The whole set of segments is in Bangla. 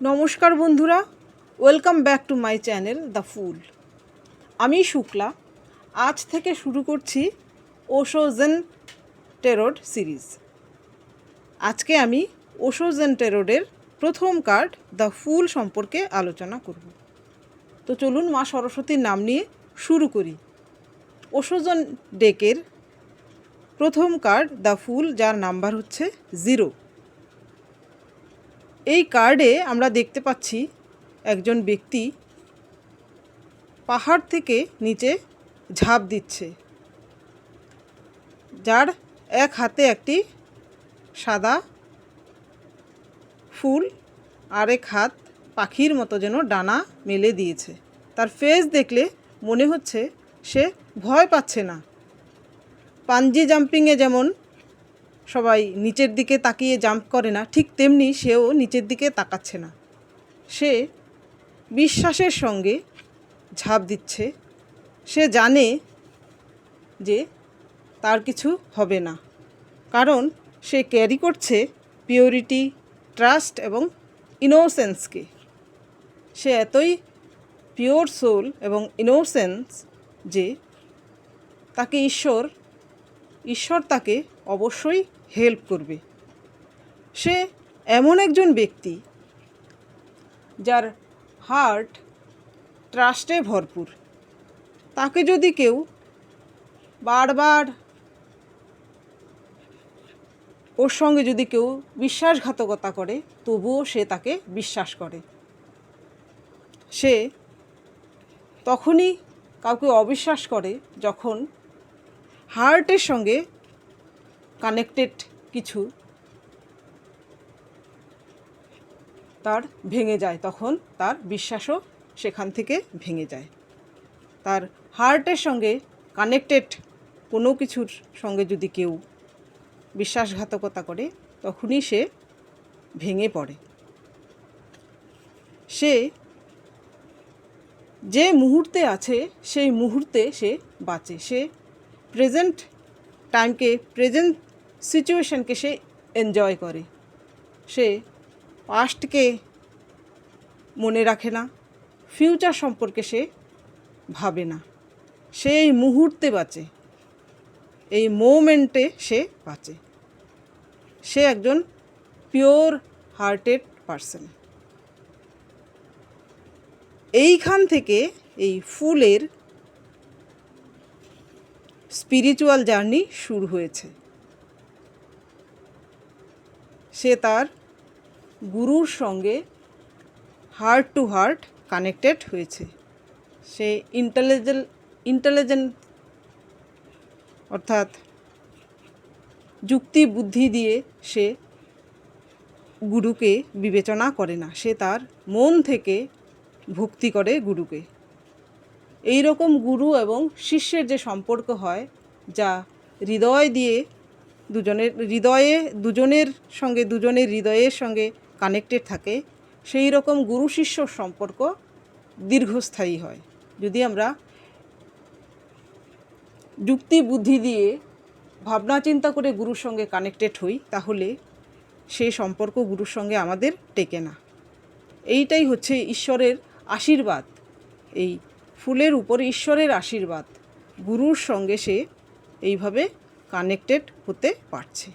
নমস্কার বন্ধুরা welcome back to my channel the full আমি শুক্লা, আজ থেকে শুরু করছি ওশোজেন টেরোড সিরিজ আজকে আমি ওশোজেন টেরোডের প্রথম কার্ড দ্য ফুল সম্পর্কে আলোচনা করব। তো চলুন মা সরস্বতীর নাম নিয়ে শুরু করি। ওশোজন ডেকের প্রথম কার্ড দ্য ফুল যার নাম্বার হচ্ছে জিরো এই কার্ডে আমরা দেখতে পাচ্ছি একজন ব্যক্তি পাহাড় থেকে নিচে ঝাঁপ দিচ্ছে, যার এক হাতে একটি সাদা ফুল আর এক হাত পাখির মতো যেন ডানা মেলে দিয়েছে। তার ফেস দেখলে মনে হচ্ছে সে ভয় পাচ্ছে না। পাঞ্জি জাম্পিংয়ে যেমন সবাই নিচের দিকে তাকিয়ে জাম্প করে না, ঠিক তেমনি সেও নিচের দিকে তাকাচ্ছে না। সে বিশ্বাসের সঙ্গে ঝাঁপ দিচ্ছে। সে জানে যে তার কিছু হবে না, কারণ সে ক্যারি করছে পিওরিটি, ট্রাস্ট এবং ইনোসেন্সকে। সে এতই পিওর সোল এবং ইনোসেন্স যে তাকে ঈশ্বর ঈশ্বর তাকে অবশ্যই হেল্প করবে। সে এমন একজন ব্যক্তি যার হার্ট ট্রাস্টে ভরপুর। তাকে যদি কেউ বারবার ওর সঙ্গে যদি কেউ বিশ্বাসঘাতকতা করে, তবুও সে তাকে বিশ্বাস করে। সে তখনই কাউকে অবিশ্বাস করে যখন হার্টের সঙ্গে কানেক্টেড কিছু তার ভেঙে যায়, তখন তার বিশ্বাসও সেখান থেকে ভেঙে যায়। তার হার্টের সঙ্গে কানেক্টেড কোনো কিছুর সঙ্গে যদি কেউ বিশ্বাসঘাতকতা করে, তখনই সে ভেঙে পড়ে। সে যে মুহূর্তে আছে, সেই মুহূর্তে সে বাঁচে। সে প্রেজেন্ট টাইমকে, প্রেজেন্ট সিচুয়েশনকে সে এনজয় করে। সে পাস্টকে মনে রাখে না, ফিউচার সম্পর্কে সে ভাবে না। সে এই মুহূর্তে বাঁচে, এই মোমেন্টে সে বাঁচে। সে একজন পিওর হার্টেড পারসন। এইখান থেকে এই ফুলের স্পিরিচুয়াল জার্নি শুরু হয়েছে। সে তার গুরুর সঙ্গে হার্ট টু হার্ট কানেক্টেড হয়েছে। সে ইন্টেলিজেন্ট ইন্টেলিজেন্ট অর্থাৎ যুক্তি বুদ্ধি দিয়ে সে গুরুকে বিবেচনা করে না। সে তার মন থেকে ভক্তি করে গুরুকে। এই রকম গুরু এবং শিষ্যের যে সম্পর্ক হয়, যা হৃদয় দিয়ে দুজনের, হৃদয়ে, দুজনের সঙ্গে, দুজনের হৃদয়ের সঙ্গে কানেক্টেড থাকে সেই রকম গুরু শিষ্য সম্পর্ক দীর্ঘস্থায়ী হয়। যদি আমরা যুক্তি বুদ্ধি দিয়ে ভাবনা চিন্তা করে গুরুর সঙ্গে কানেক্টেড হই, তাহলে সেই সম্পর্ক গুরুর সঙ্গে আমাদের টেকে না। এইটাই হচ্ছে ঈশ্বরের আশীর্বাদ, এই ফুলের উপর ঈশ্বরের আশীর্বাদ। গুরুর সঙ্গে সে এইভাবে কানেক্টেড হতে পারছে।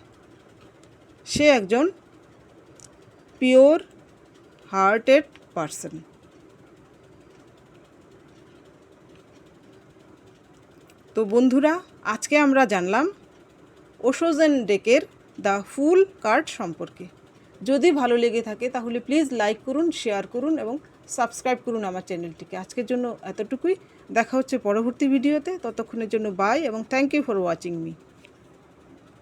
সে একজন পিওর হার্টেড পারসন তো বন্ধুরা, আজকে আমরা জানলাম ওশোজেন ডেকের দ্য ফুল কার্ড সম্পর্কে। যদি ভালো লেগে থাকে তাহলে প্লিজ লাইক করুন শেয়ার করুন এবং সাবস্ক্রাইব করুন আমার চ্যানেলটিকে। আজকের জন্য এতটুকুই। দেখা হচ্ছে পরবর্তী ভিডিওতে। ততক্ষণের জন্য বাই এবং thank you for watching me